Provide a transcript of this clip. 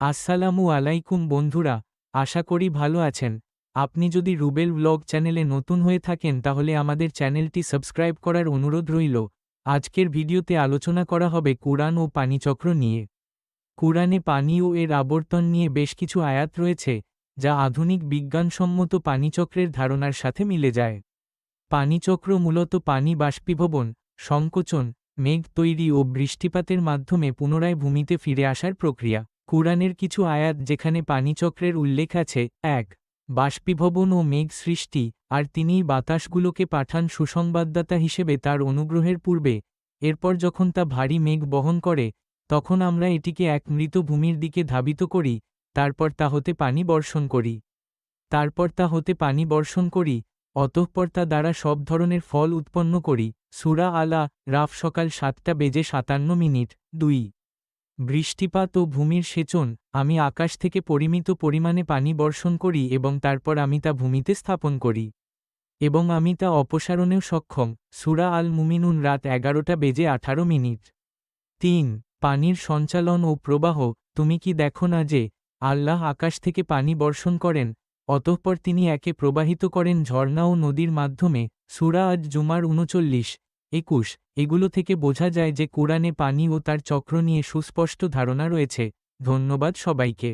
আসসালামু আলাইকুম বন্ধুরা, আশা করি ভালো আছেন। আপনি যদি রুবেল ব্লগ চ্যানেলে নতুন হয়ে থাকেন তাহলে আমাদের চ্যানেলটি সাবস্ক্রাইব করার অনুরোধ রইল। আজকের ভিডিওতে আলোচনা করা হবে কুরআন ও পানিচক্র নিয়ে। কুরআনে পানি ও এর আবর্তন নিয়ে বেশ কিছু আয়াত রয়েছে, যা আধুনিক বিজ্ঞানসম্মত পানিচক্রের ধারণার সাথে মিলে যায়। পানিচক্র মূলত পানি বাষ্পীভবন, সংকোচন, মেঘ তৈরি ও বৃষ্টিপাতের মাধ্যমে পুনরায় ভূমিতে ফিরে আসার প্রক্রিয়া। কুরআনের কিছু আয়াত যেখানে পানিচক্রের উল্লেখ আছে, এক, বাষ্পীভবন ও মেঘ সৃষ্টি, আর তিনিই বাতাসগুলোকে পাঠান সুসংবাদদাতা হিসেবে তার অনুগ্রহের পূর্বে, এরপর যখন তা ভারী মেঘ বহন করে, তখন আমরা এটিকে এক মৃত ভূমির দিকে ধাবিত করি, তারপর তা হতে পানি বর্ষণ করি। তারপর তা হতে পানি বর্ষণ করি, অতঃপর তা দ্বারা সব ধরনের ফল উৎপন্ন করি। সুরা আলা রাফ সকাল সাতটা বেজে সাতান্ন মিনিট। দুই বৃষ্টিপাত ও ভূমির সেচন, আমি আকাশ থেকে পরিমিত পরিমাণে পানি বর্ষণ করি এবং তারপর আমি তা ভূমিতে স্থাপন করি। এবং আমি তা অপসারণেও সক্ষম। সুরা আল মুমিনুন রাত এগারোটা বেজে আঠারো মিনিট। তিন, পানির সঞ্চালন ও প্রবাহ, তুমি কি দেখো না যে, আল্লাহ আকাশ থেকে পানি বর্ষণ করেন, অতঃপর তিনি একে প্রবাহিত করেন ঝর্ণা ও নদীর মাধ্যমে। সুরা আজ জুমার উনচল্লিশ একুশ, এগুলো থেকে বোঝা যায় যে কোরআনে পানি ও তার চক্র নিয়ে সুস্পষ্ট ধারণা রয়েছে। ধন্যবাদ সবাইকে।